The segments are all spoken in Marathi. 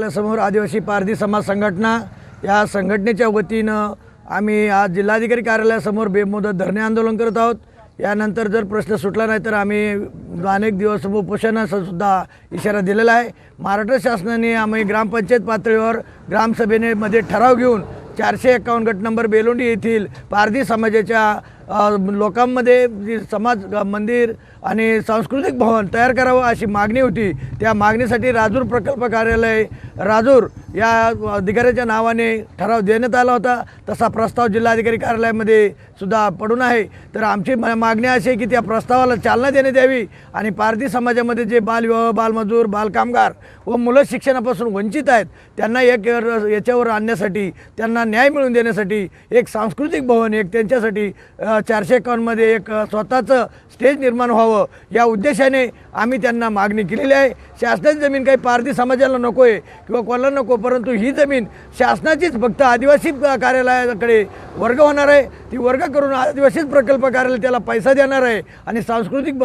कार्यालयासमोर आदिवासी पारधी समाज संघटना या संघटनेच्या वतीनं आम्ही आज जिल्हाधिकारी कार्यालयासमोर बेमुदत धरणे आंदोलन करत आहोत. यानंतर जर प्रश्न सुटला नाही तर आम्ही अनेक दिवस उपोषणाचा सुद्धा इशारा दिलेला आहे. महाराष्ट्र शासनाने आम्ही ग्रामपंचायत पातळीवर ग्रामसभेने मध्ये ठराव घेऊन चारशे एकावन्न गट नंबर बेलोंडी येथील पारधी समाजाच्या लोकांमध्ये समाज मंदिर आणि सांस्कृतिक भवन तयार करावं अशी मागणी होती. त्या मागणीसाठी राजूर प्रकल्प कार्यालय राजूर या अधिकाऱ्याच्या नावाने ठराव देण्यात आला होता. तसा प्रस्ताव जिल्हाधिकारी कार्यालयामध्ये सुद्धा पडून आहे. तर आमची मा- मागणी अशी आहे की त्या प्रस्तावाला चालना देण्यात यावी आणि पारधी समाजामध्ये जे बालविवाह बालमजूर बालकामगार व मुलं शिक्षणापासून वंचित आहेत त्यांना एक याच्यावर आणण्यासाठी त्यांना न्याय मिळवून देण्यासाठी एक सांस्कृतिक भवन एक त्यांच्यासाठी चारशे एकावन्नमध्ये एक स्वतःचं स्टेज निर्माण व्हावं या उद्देशाने आम्ही त्यांना मागणी केलेली आहे. शासनाची जमीन काही पारधी समाजाला नको आहे किंवा कोणाला नको परंतु ही जमीन शासनाचीच फक्त आदिवासी कार्यालयाकडे वर्ग होणार आहे. ती वर्ग करून आदिवासीच प्रकल्प कार्यालय त्याला पैसा देणार आहे आणि सांस्कृतिक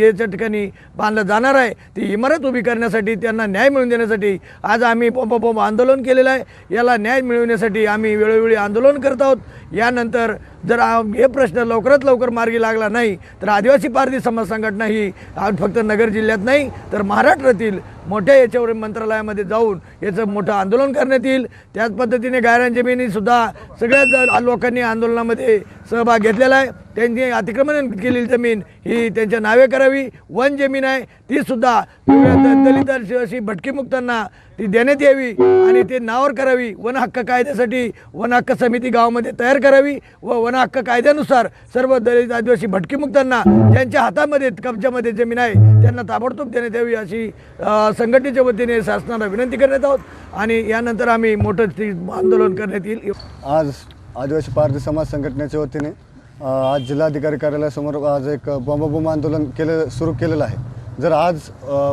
याच्या ठिकाणी बांधलं जाणार आहे. ती इमारत उभी करण्यासाठी त्यांना न्याय मिळवून देण्यासाठी आज आम्ही पंप पंप आंदोलन केलेलं आहे. याला न्याय मिळवण्यासाठी आम्ही वेळोवेळी आंदोलन करत आहोत. यानंतर जर हे प्रश्न लवकरात लवकर मार्गी लागला नाही तर आदिवासी पारधी समाज संघटना ही फक्त नगर जिल्ह्यात नाही तर महाराष्ट्रातील मोठ्या याच्यावर मंत्रालयामध्ये जाऊन याचं मोठं आंदोलन करण्यात येईल. त्याच पद्धतीने गायरान जमिनीसुद्धा सगळ्याच लोकांनी आंदोलनामध्ये सहभाग घेतलेला आहे. त्यांनी अतिक्रमण केलेली जमीन ही त्यांच्या नावे करावी. वन जमीन आहे तीसुद्धा दलित अशी भटकीमुक्तांना ती देण्यात यावी आणि ते नावावर करावी. वन हक्क कायद्यासाठी वन हक्क समिती गावामध्ये तयार करावी व वन हक्क कायद्यानुसार सर्व दलित आदिवासी भटकीमुक्तांना ज्यांच्या हातामध्ये कब्जामध्ये जमीन आहे त्यांना ताबडतोब देण्यात यावी अशी संघटनेच्या वतीने शासनाला विनंती करण्यात आहोत आणि यानंतर आम्ही मोठं आंदोलन करण्यात येईल. आज आदिवासी पारधी समाज संघटनेच्या वतीने आज जिल्हाधिकारी कार्यालयासमोर आज एक बॉम्बबोम आंदोलन केलं सुरू केलेलं आहे. जर आज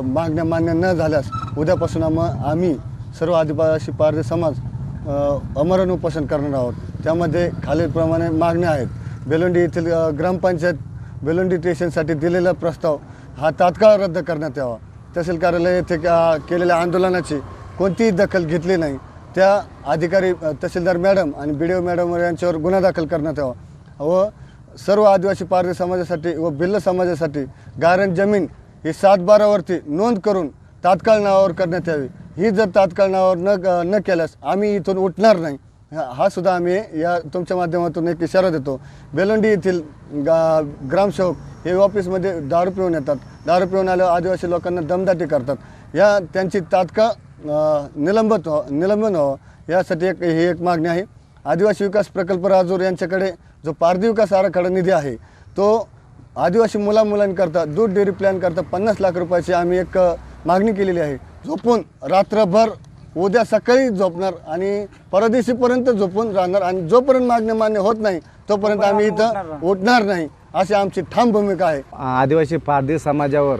मागण्या मान्य न झाल्यास उद्यापासून आम आम्ही सर्व आदिवासी पारधी समाज अमरण उपोषण करणार आहोत. त्यामध्ये खालीलप्रमाणे मागण्या आहेत. बेलोंडी येथील ग्रामपंचायत बेलोंडी स्टेशनसाठी दिलेला प्रस्ताव हा तात्काळ रद्द करण्यात यावा. तहसील कार्यालय येथे केलेल्या आंदोलनाची कोणतीही दखल घेतली नाही. त्या अधिकारी तहसीलदार मॅडम आणि बी डी ओ मॅडम यांच्यावर गुन्हा दाखल करण्यात यावा. व सर्व आदिवासी पारधी समाजासाठी व भिल्ल समाजासाठी गारण जमीन ही सात बारावरती नोंद करून तात्काळ नावावर करण्यात यावी. ही जर तात्काळ नावावर न न केल्यास आम्ही इथून उठणार नाही. हा सुद्धा आम्ही या तुमच्या माध्यमातून एक इशारा देतो. बेलोंडी येथील गा ग्रामसेवक हे ऑफिसमध्ये दारू पिऊन येतात. दारू पिऊन आल्यावर आदिवासी लोकांना दमदाटी करतात. या त्यांची तात्काळ निलंबित व्हा निलंबन व्हावं यासाठी एक ही एक मागणी आहे. आदिवासी विकास प्रकल्प राजूर यांच्याकडे जो पारधी विकास आराखडा निधी आहे तो आदिवासी मुला मुलांकरता दूध डेअरी प्लॅन करता पन्नास लाख रुपयाची आम्ही एक मागणी केलेली आहे. झोपून रात्रभर उद्या सकाळी झोपणार आणि परदेशीपर्यंत झोपून राहणार आणि जोपर्यंत मागणी मान्य होत नाही तोपर्यंत आम्ही इथं उठणार नाही. अशी आमची ठाम भूमिका आहे. आदिवासी पारधी समाजावर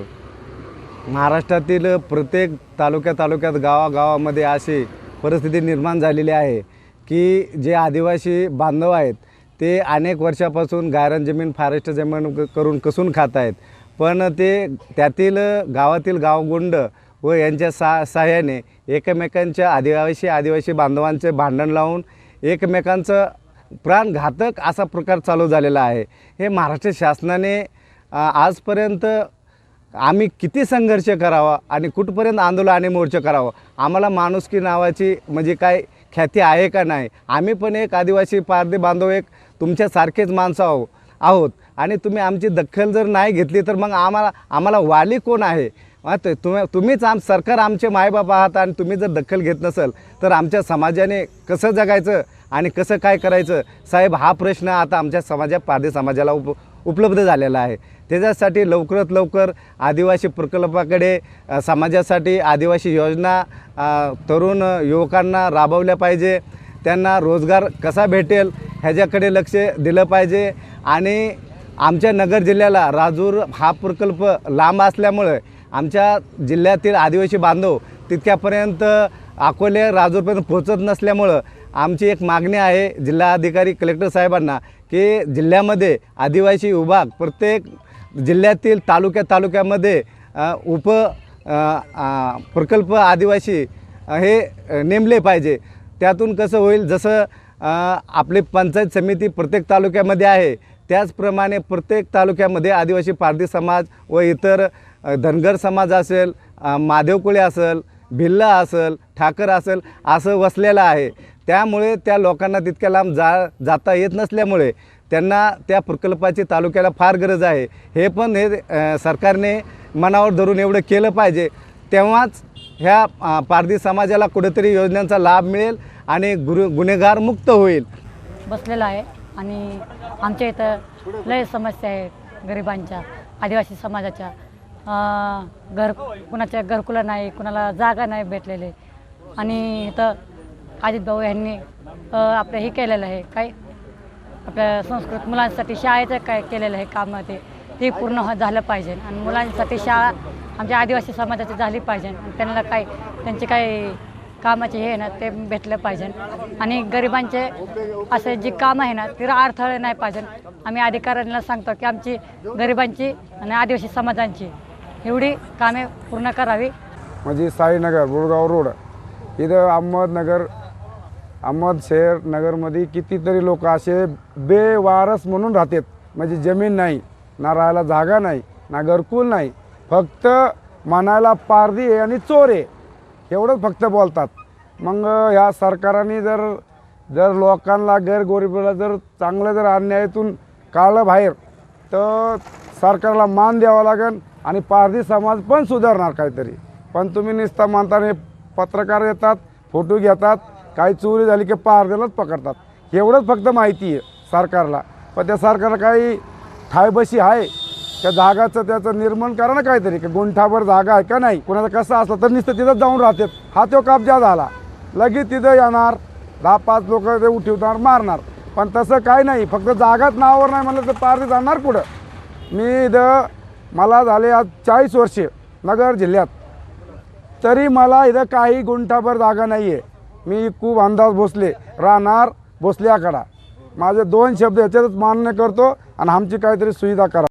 महाराष्ट्रातील प्रत्येक तालुक्या तालुक्यात गावागावामध्ये अशी परिस्थिती निर्माण झालेली आहे की जे आदिवासी बांधव आहेत ते अनेक वर्षापासून गायरन जमीन फॉरेस्ट जमीन करून कसून खात आहेत. पण ते त्यातील गावातील गावगुंड व यांच्या सा साह्याने एकमेकांच्या आदिवासी आदिवासी बांधवांचे भांडण लावून एकमेकांचं प्राणघातक असा प्रकार चालू झालेला आहे. हे महाराष्ट्र शासनाने आजपर्यंत आम्ही किती संघर्ष करावा आणि कुठपर्यंत आंदोलन आणि मोर्चा करावा आम्हाला माणुसकी नावाची म्हणजे काय ख्याती आहे का नाही आम्ही पण एक आदिवासी पारधी बांधव एक तुमच्यासारखेच माणसं आहो आहोत. आणि तुम्ही आमची दखल जर नाही घेतली तर मग आम्हाला आम्हाला वाली कोण आहे? हा, ते तुम्ही तुम्हीच आम सरकार आमचे मायबाप आहात आणि तुम्ही जर दखल घेत नसेल तर आमच्या समाजाने कसं जगायचं आणि कसं काय करायचं? साहेब हा प्रश्न आता आमच्या समाजा पारधी समाजाला उप उपलब्ध झालेला आहे. त्याच्यासाठी लवकरात लवकर आदिवासी प्रकल्पाकडे समाजासाठी आदिवासी योजना तरुण युवकांना राबवल्या पाहिजे. त्यांना रोजगार कसा भेटेल ह्याच्याकडे लक्ष दिलं पाहिजे. आणि आमच्या नगर जिल्ह्याला राजूर हा प्रकल्प लांब असल्यामुळे आमच्या जिल्ह्यातील आदिवासी बांधव तितक्यापर्यंत अकोले राजूरपर्यंत पोहोचत नसल्यामुळं आमची एक मागणी आहे जिल्हाधिकारी कलेक्टर साहेबांना की जिल्ह्यामध्ये आदिवासी विभाग प्रत्येक जिल्ह्यातील तालुक्या तालुक्यामध्ये उप प्रकल्प आदिवासी हे नेमले पाहिजे. त्यातून कसं होईल? जसं आपली पंचायत समिती प्रत्येक तालुक्यामध्ये आहे त्याचप्रमाणे प्रत्येक तालुक्यामध्ये आदिवासी पारधी समाज व इतर धनगर समाज असेल अ, मादेवकुळे असेल भिल्ला असेल ठाकर असेल असं वसलेलं आहे. त्यामुळे त्या लोकांना तितक्या लांब जा जाता येत नसल्यामुळे त्यांना त्या प्रकल्पाची तालुक्याला फार गरज आहे. हे पण हे सरकारने मनावर धरून एवढं केलं पाहिजे. तेव्हाच ह्या पारधी समाजाला कुठेतरी योजनांचा लाभ मिळेल आणि गुरु गुन्हेगार मुक्त होईल. बसलेला आहे आणि आमच्या इथं लय समस्या आहेत गरिबांच्या आदिवासी समाजाच्या. घर कुणाच्या घरकुलं नाही कुणाला जागा नाही भेटलेले. आणि इथं अजित भाऊ यांनी आपलं हे केलेलं आहे काय आपल्या संस्कृत मुलांसाठी शाळेचं काय केलेलं आहे कामं ते ते पूर्ण झालं पाहिजे. आणि मुलांसाठी शाळा आमच्या आदिवासी समाजाची झाली पाहिजे. आणि त्यांना काय त्यांचे काय कामाचे हे आहे ना ते भेटलं पाहिजे. आणि गरिबांचे असे जी कामं आहे ना तिला अडथळे नाही पाहिजे. आम्ही अधिकाऱ्यांना सांगतो की आमची गरिबांची आणि आदिवासी समाजांची एवढी कामे पूर्ण करावी. म्हणजे साईनगर बोरगाव रोड. इथं अहमदनगर अहमद शहर नगरमध्ये कितीतरी लोक असे बेवारस म्हणून राहतात. म्हणजे जमीन नाही ना राहायला जागा नाही ना घरकुल नाही. फक्त म्हणायला पारधी आहे आणि चोर आहे. एवढंच फक्त बोलतात. मग ह्या सरकारने जर जर लोकांना गैरगोरिबाला जर चांगलं जर अन्यायातून काढलं बाहेर तर सरकारला मान द्यावा लागेल. आणि पारधी समाज पण सुधारणार काहीतरी. पण तुम्ही नुसता मानताना हे पत्रकार येतात फोटो घेतात काही चोरी झाली की पारधीलाच पकडतात. एवढंच फक्त माहिती आहे सरकारला. पण त्या सरकारला काही ठायबशी आहे? त्या जागाचं त्याचं निर्माण करा ना काहीतरी. की गुंठाभर जागा आहे का नाही? कुणाचं कसं असलं तर नुसतं तिथं जाऊन राहतात. हा तो कब्जा झाला. लगेच तिथं येणार. दहा पाच लोक ते उठवणार मारणार. पण तसं काही नाही. फक्त जागाच नावावर नाही म्हणलं तर पारधी जाणार पुढं. मी इथं मला झाले आज चाळीस वर्षे नगर जिल्ह्यात. तरी मला इथं काही गुंठाभर जागा नाही आहे मी खूप अंदाज भोसले राहणार भोसल्याकडा माझे दोन शब्द याच्यातच मान्य करतो आणि आमची काहीतरी सुविधा करा.